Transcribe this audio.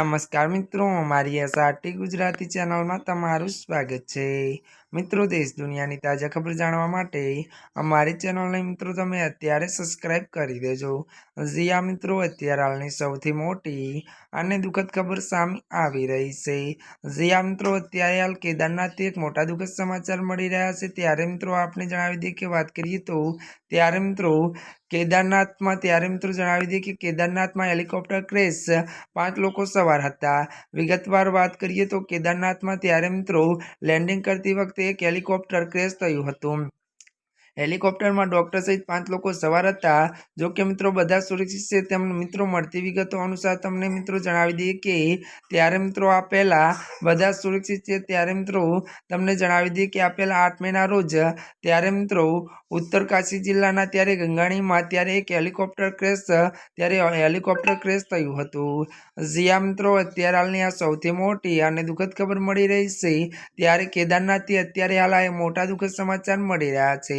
નમસ્કાર મિત્રો, મારી એસઆરટી ગુજરાતી ચેનલમાં તમારું સ્વાગત છે. મિત્રો, દેશ દુનિયાની તાજા ખબર જાણવા માટે અમારી ચેનલને મિત્રો તમે અત્યારે સબસ્ક્રાઇબ કરી દેજો. જીયા મિત્રો, અત્યારે હાલની સૌથી મોટી અને દુઃખદ ખબર સામે આવી રહી છે. જીયા મિત્રો, અત્યારે હાલ કેદારનાથથી એક મોટા દુઃખદ સમાચાર મળી રહ્યા છે. ત્યારે મિત્રો, આપને જણાવી દઈએ કે વાત કરીએ તો ત્યારે મિત્રો, કેદારનાથમાં, ત્યારે મિત્રો જણાવી દઈએ કે કેદારનાથમાં હેલિકોપ્ટર ક્રેશ પાંચ લોકો સવાર હતા. વિગતવાર વાત કરીએ તો કેદારનાથમાં ત્યારે મિત્રો લેન્ડિંગ કરતી વખતે એક હેલિકોપ્ટર ક્રેશ થયું હતું. હેલિકોપ્ટરમાં ડોક્ટર સહિત પાંચ લોકો સવાર હતા. જો કે મિત્રો, બધા સુરક્ષિત છે. તેમ મિત્રો મળતી વિગતો અનુસાર તમને મિત્રો જણાવી દઈએ કે ત્યારે મિત્રો આ પહેલાં બધા સુરક્ષિત છે. ત્યારે મિત્રો તમને જણાવી દઈએ કે આ પહેલાં આઠ મહિના રોજ ત્યારે મિત્રો ઉત્તરકાશી જિલ્લાના, ત્યારે ગંગાણીમાં, ત્યારે એક હેલિકોપ્ટર ક્રેશ, ત્યારે હેલિકોપ્ટર ક્રેશ થયું હતું. જ્યાં મિત્રો, અત્યારે હાલની આ સૌથી મોટી અને દુઃખદ ખબર મળી રહી છે. ત્યારે કેદારનાથથી અત્યારે હાલ આ મોટા દુઃખદ સમાચાર મળી રહ્યા છે.